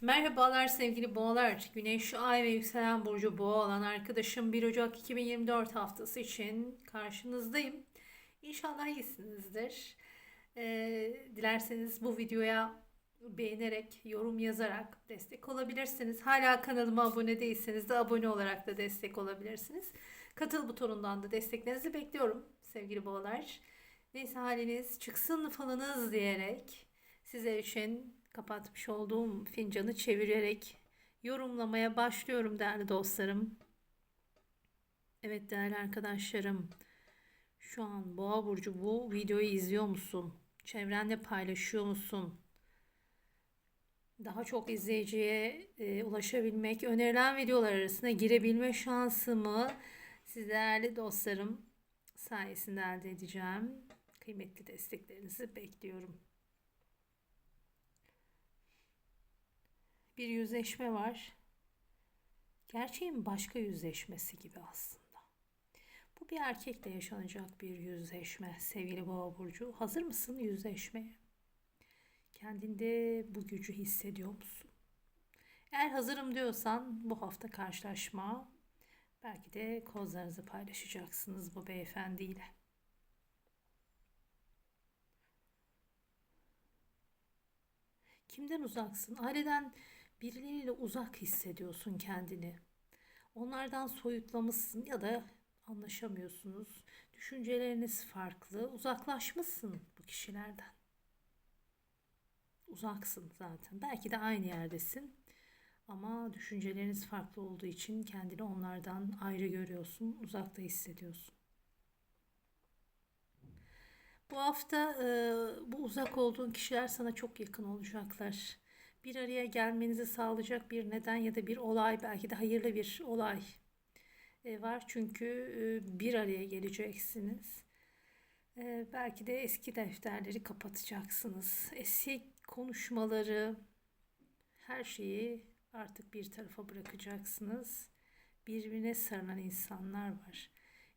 Merhabalar sevgili boğalar. Güneş, ay ve yükselen burcu boğa olan arkadaşım 1 Ocak 2024 haftası için karşınızdayım. İnşallah iyisinizdir. Ee, dilerseniz bu videoya beğenerek, yorum yazarak destek olabilirsiniz. Hala kanalıma abone değilseniz de abone olarak da destek olabilirsiniz. Katıl butonundan da desteklerinizi bekliyorum sevgili boğalar. Neyse haliniz çıksın falınız diyerek sizler için kapatmış olduğum fincanı çevirerek yorumlamaya başlıyorum değerli dostlarım. Evet değerli arkadaşlarım. Şu an Boğa burcu bu videoyu izliyor musun? Çevrende paylaşıyor musun? Daha çok izleyiciye e, ulaşabilmek, önerilen videolar arasına girebilme şansımı siz değerli dostlarım sayesinde elde edeceğim. Kıymetli desteklerinizi bekliyorum. Bir yüzleşme var. Gerçeğin başka yüzleşmesi gibi aslında. Bu bir erkekle yaşanacak bir yüzleşme sevgili Boğa burcu. Hazır mısın yüzleşmeye? Kendinde bu gücü hissediyor musun? Eğer hazırım diyorsan bu hafta karşılaşma belki de kozlarınızı paylaşacaksınız bu beyefendiyle. Kimden uzaksın? Aileden birileriyle uzak hissediyorsun kendini. Onlardan soyutlamışsın ya da anlaşamıyorsunuz. Düşünceleriniz farklı. Uzaklaşmışsın bu kişilerden. Uzaksın zaten. Belki de aynı yerdesin. Ama düşünceleriniz farklı olduğu için kendini onlardan ayrı görüyorsun, uzakta hissediyorsun. Bu hafta bu uzak olduğun kişiler sana çok yakın olacaklar bir araya gelmenizi sağlayacak bir neden ya da bir olay belki de hayırlı bir olay e, var. Çünkü e, bir araya geleceksiniz. E, belki de eski defterleri kapatacaksınız. Eski konuşmaları, her şeyi artık bir tarafa bırakacaksınız. Birbirine sarılan insanlar var.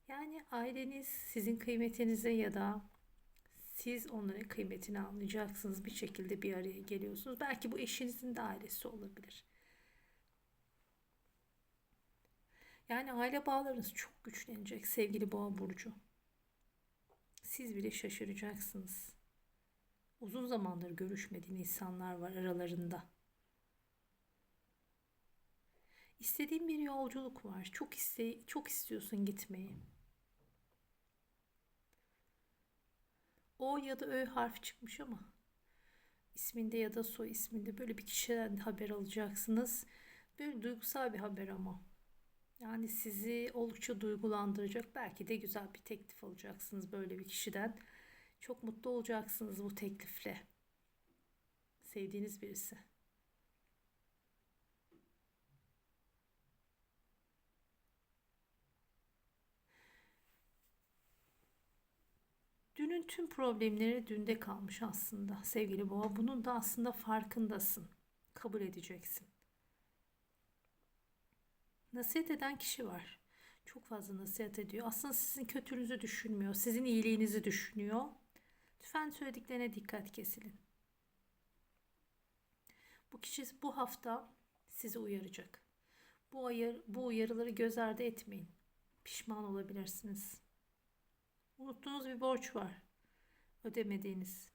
Yani aileniz sizin kıymetinize ya da siz onların kıymetini anlayacaksınız. Bir şekilde bir araya geliyorsunuz. Belki bu eşinizin de ailesi olabilir. Yani aile bağlarınız çok güçlenecek sevgili boğa burcu. Siz bile şaşıracaksınız. Uzun zamandır görüşmediğin insanlar var aralarında. İstediğin bir yolculuk var. Çok iste çok istiyorsun gitmeyi. O ya da Ö harf çıkmış ama isminde ya da soy isminde böyle bir kişiden haber alacaksınız. Böyle duygusal bir haber ama. Yani sizi oldukça duygulandıracak. Belki de güzel bir teklif alacaksınız böyle bir kişiden. Çok mutlu olacaksınız bu teklifle. Sevdiğiniz birisi. Dünün tüm problemleri dünde kalmış aslında sevgili boğa. Bunun da aslında farkındasın. Kabul edeceksin. Nasihat eden kişi var. Çok fazla nasihat ediyor. Aslında sizin kötülüğünüzü düşünmüyor. Sizin iyiliğinizi düşünüyor. Lütfen söylediklerine dikkat kesilin. Bu kişi bu hafta sizi uyaracak. Bu, ayar, bu uyarıları göz ardı etmeyin. Pişman olabilirsiniz. Unuttuğunuz bir borç var. Ödemediğiniz.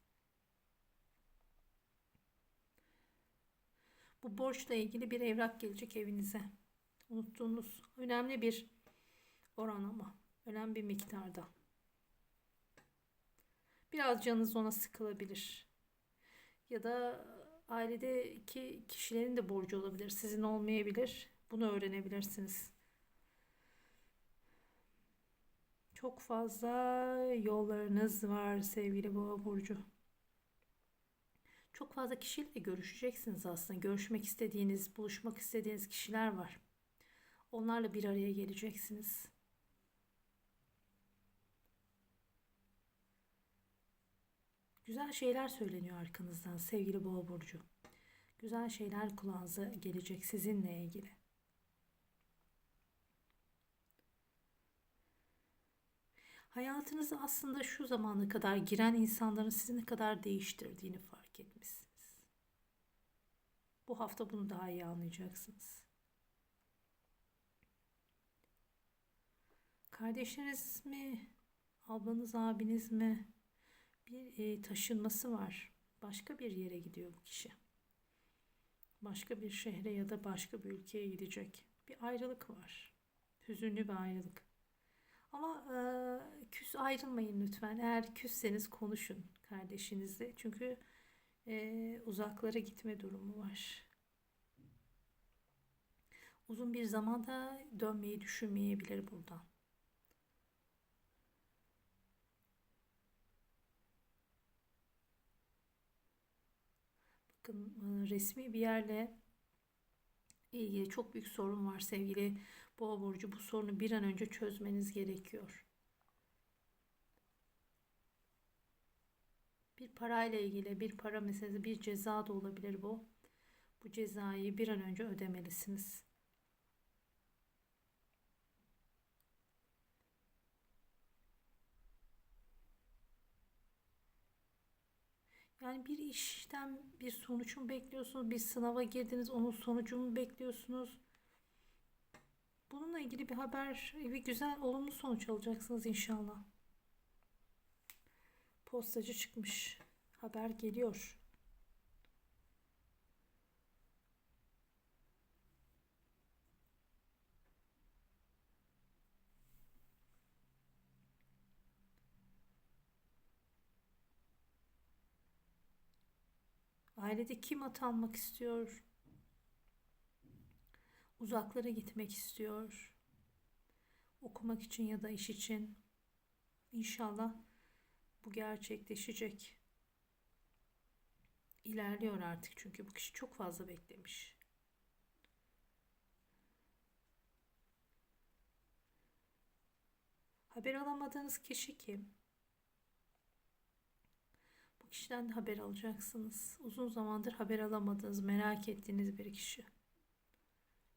Bu borçla ilgili bir evrak gelecek evinize. Unuttuğunuz önemli bir oran ama önemli bir miktarda. Biraz canınız ona sıkılabilir. Ya da ailedeki kişilerin de borcu olabilir. Sizin olmayabilir. Bunu öğrenebilirsiniz. Çok fazla yollarınız var sevgili Boğa burcu. Çok fazla kişiyle görüşeceksiniz aslında. Görüşmek istediğiniz, buluşmak istediğiniz kişiler var. Onlarla bir araya geleceksiniz. Güzel şeyler söyleniyor arkanızdan sevgili Boğa burcu. Güzel şeyler kulağınıza gelecek sizinle ilgili. Hayatınızı aslında şu zamana kadar giren insanların sizi ne kadar değiştirdiğini fark etmişsiniz. Bu hafta bunu daha iyi anlayacaksınız. Kardeşiniz mi? Ablanız, abiniz mi? Bir e, taşınması var. Başka bir yere gidiyor bu kişi. Başka bir şehre ya da başka bir ülkeye gidecek. Bir ayrılık var. Hüzünlü bir ayrılık. Ama e, küs ayrılmayın lütfen. Eğer küsseniz konuşun kardeşinizle. Çünkü e, uzaklara gitme durumu var. Uzun bir zamanda dönmeyi düşünmeyebilir buradan. Bakın resmi bir yerle ilgili çok büyük sorun var sevgili Boğa burcu. Bu sorunu bir an önce çözmeniz gerekiyor. Bir parayla ilgili bir para meselesi, bir ceza da olabilir bu. Bu cezayı bir an önce ödemelisiniz. Yani bir işten bir sonuç mu bekliyorsunuz? Bir sınava girdiniz, onun sonucunu bekliyorsunuz? Bununla ilgili bir haber, bir güzel, olumlu sonuç alacaksınız inşallah. Postacı çıkmış. Haber geliyor. Ailede kim atanmak istiyor? Uzaklara gitmek istiyor. Okumak için ya da iş için. İnşallah bu gerçekleşecek. İlerliyor artık çünkü bu kişi çok fazla beklemiş. Haber alamadığınız kişi kim? Bu kişiden de haber alacaksınız. Uzun zamandır haber alamadığınız, merak ettiğiniz bir kişi.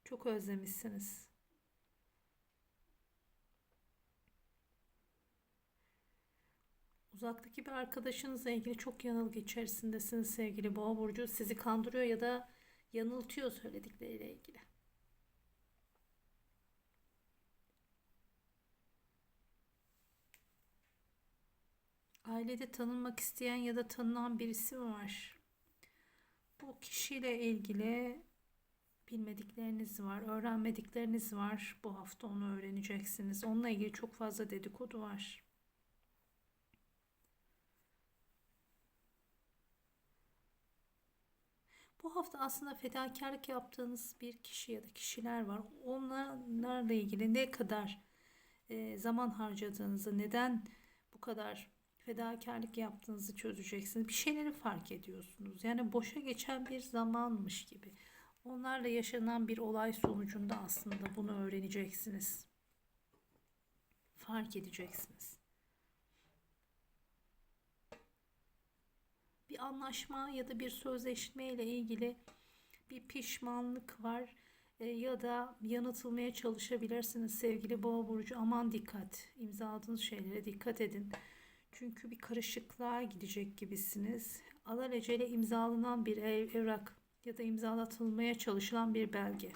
Çok özlemişsiniz. Uzaktaki bir arkadaşınızla ilgili çok yanılgı içerisindesiniz sevgili boğa burcu. Sizi kandırıyor ya da yanıltıyor söyledikleriyle ilgili. Ailede tanınmak isteyen ya da tanınan birisi var. Bu kişiyle ilgili bilmedikleriniz var, öğrenmedikleriniz var. Bu hafta onu öğreneceksiniz. Onunla ilgili çok fazla dedikodu var. Bu hafta aslında fedakarlık yaptığınız bir kişi ya da kişiler var. Onlarla ilgili ne kadar e, zaman harcadığınızı, neden bu kadar fedakarlık yaptığınızı çözeceksiniz. Bir şeyleri fark ediyorsunuz. Yani boşa geçen bir zamanmış gibi. Onlarla yaşanan bir olay sonucunda aslında bunu öğreneceksiniz. Fark edeceksiniz. Bir anlaşma ya da bir sözleşme ile ilgili bir pişmanlık var e, ya da yanıtılmaya çalışabilirsiniz sevgili boğa burcu. Aman dikkat. İmzaladığınız şeylere dikkat edin. Çünkü bir karışıklığa gidecek gibisiniz. Alelacele imzalanan bir ev, evrak ya da imzalatılmaya çalışılan bir belge.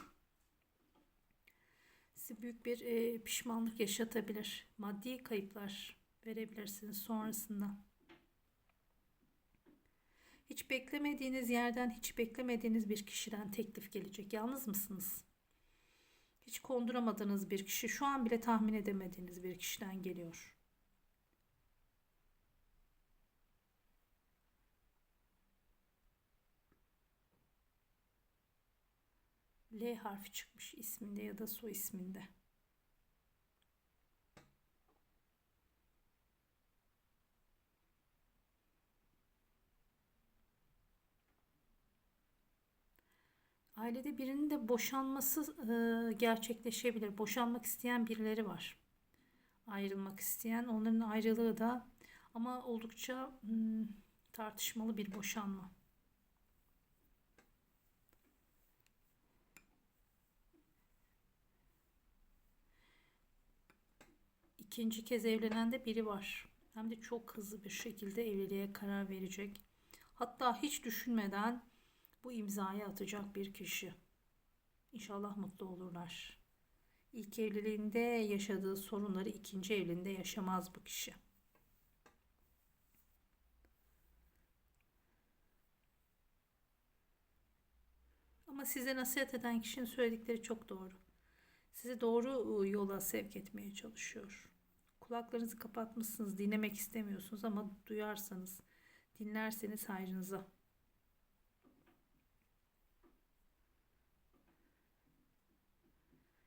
Size büyük bir e, pişmanlık yaşatabilir. Maddi kayıplar verebilirsiniz sonrasında. Hiç beklemediğiniz yerden, hiç beklemediğiniz bir kişiden teklif gelecek. Yalnız mısınız? Hiç konduramadığınız bir kişi, şu an bile tahmin edemediğiniz bir kişiden geliyor. L harfi çıkmış isminde ya da soy isminde. Ailede birinin de boşanması e, gerçekleşebilir. Boşanmak isteyen birileri var. Ayrılmak isteyen. Onların ayrılığı da ama oldukça hmm, tartışmalı bir boşanma. İkinci kez evlenen de biri var. Hem de çok hızlı bir şekilde evliliğe karar verecek. Hatta hiç düşünmeden bu imzayı atacak bir kişi. İnşallah mutlu olurlar. İlk evliliğinde yaşadığı sorunları ikinci evliliğinde yaşamaz bu kişi. Ama size nasihat eden kişinin söyledikleri çok doğru. Sizi doğru yola sevk etmeye çalışıyor. Kulaklarınızı kapatmışsınız, dinlemek istemiyorsunuz ama duyarsanız, dinlerseniz hayrınıza.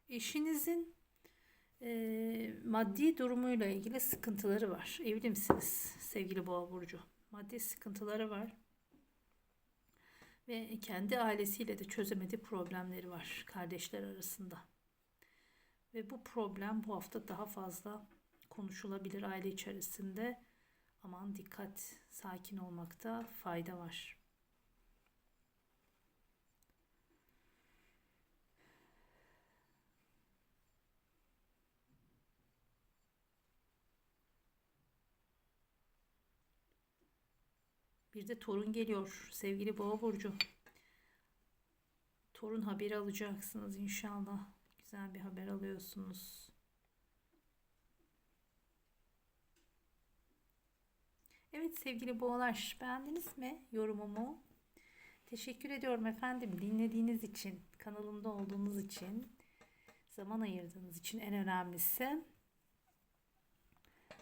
Eşinizin e, maddi durumuyla ilgili sıkıntıları var. Evli misiniz sevgili Boğa Burcu? Maddi sıkıntıları var. Ve kendi ailesiyle de çözemediği problemleri var kardeşler arasında. Ve bu problem bu hafta daha fazla konuşulabilir aile içerisinde. Aman dikkat, sakin olmakta fayda var. Bir de torun geliyor sevgili Boğa burcu. Torun haberi alacaksınız inşallah. Güzel bir haber alıyorsunuz. Evet sevgili boğalar beğendiniz mi yorumumu? Teşekkür ediyorum efendim dinlediğiniz için, kanalımda olduğunuz için, zaman ayırdığınız için en önemlisi.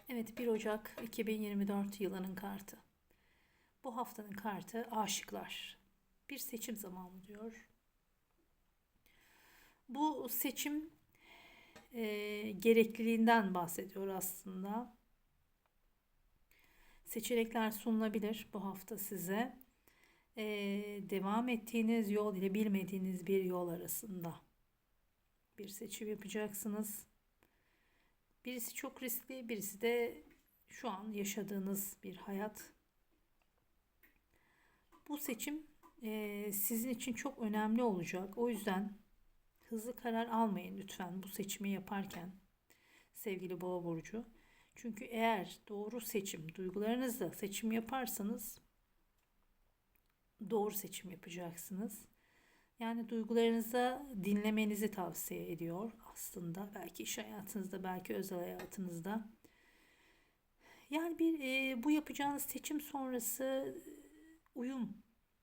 Evet 1 Ocak 2024 yılının kartı. Bu haftanın kartı aşıklar. Bir seçim zamanı diyor. Bu seçim e, gerekliliğinden bahsediyor aslında. Seçenekler sunulabilir bu hafta size. E, devam ettiğiniz yol ile bilmediğiniz bir yol arasında bir seçim yapacaksınız. Birisi çok riskli, birisi de şu an yaşadığınız bir hayat bu seçim e, sizin için çok önemli olacak. O yüzden hızlı karar almayın lütfen bu seçimi yaparken sevgili boğa burcu. Çünkü eğer doğru seçim, duygularınızla seçim yaparsanız doğru seçim yapacaksınız. Yani duygularınıza dinlemenizi tavsiye ediyor aslında. Belki iş hayatınızda, belki özel hayatınızda. Yani bir e, bu yapacağınız seçim sonrası uyum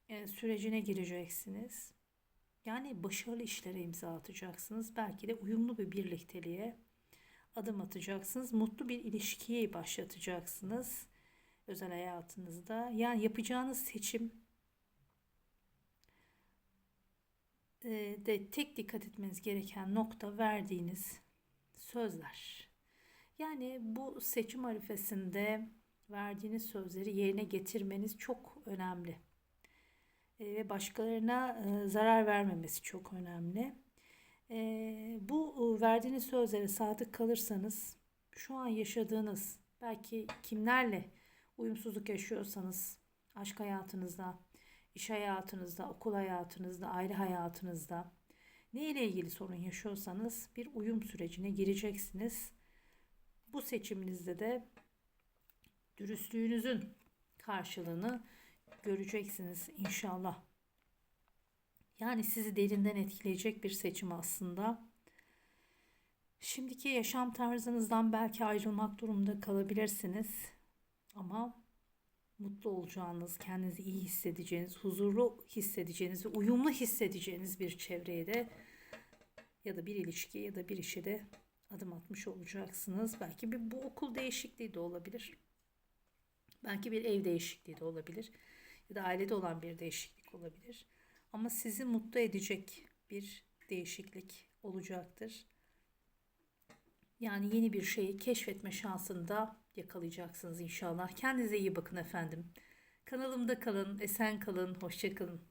e, sürecine gireceksiniz. Yani başarılı işlere imza atacaksınız. Belki de uyumlu bir birlikteliğe adım atacaksınız. Mutlu bir ilişkiyi başlatacaksınız özel hayatınızda. Yani yapacağınız seçim e, de tek dikkat etmeniz gereken nokta verdiğiniz sözler. Yani bu seçim arifesinde verdiğiniz sözleri yerine getirmeniz çok önemli. E, ve başkalarına e, zarar vermemesi çok önemli. E, bu verdiğiniz sözlere sadık kalırsanız şu an yaşadığınız belki kimlerle uyumsuzluk yaşıyorsanız aşk hayatınızda, iş hayatınızda, okul hayatınızda, aile hayatınızda ne ile ilgili sorun yaşıyorsanız bir uyum sürecine gireceksiniz. Bu seçiminizde de dürüstlüğünüzün karşılığını göreceksiniz inşallah. Yani sizi derinden etkileyecek bir seçim aslında. Şimdiki yaşam tarzınızdan belki ayrılmak durumunda kalabilirsiniz. Ama mutlu olacağınız, kendinizi iyi hissedeceğiniz, huzurlu hissedeceğiniz uyumlu hissedeceğiniz bir çevreye de ya da bir ilişkiye ya da bir işe de adım atmış olacaksınız. Belki bir bu okul değişikliği de olabilir. Belki bir ev değişikliği de olabilir. Ya da ailede olan bir değişiklik olabilir. Ama sizi mutlu edecek bir değişiklik olacaktır. Yani yeni bir şeyi keşfetme şansını da yakalayacaksınız inşallah. Kendinize iyi bakın efendim. Kanalımda kalın, esen kalın, hoşça kalın.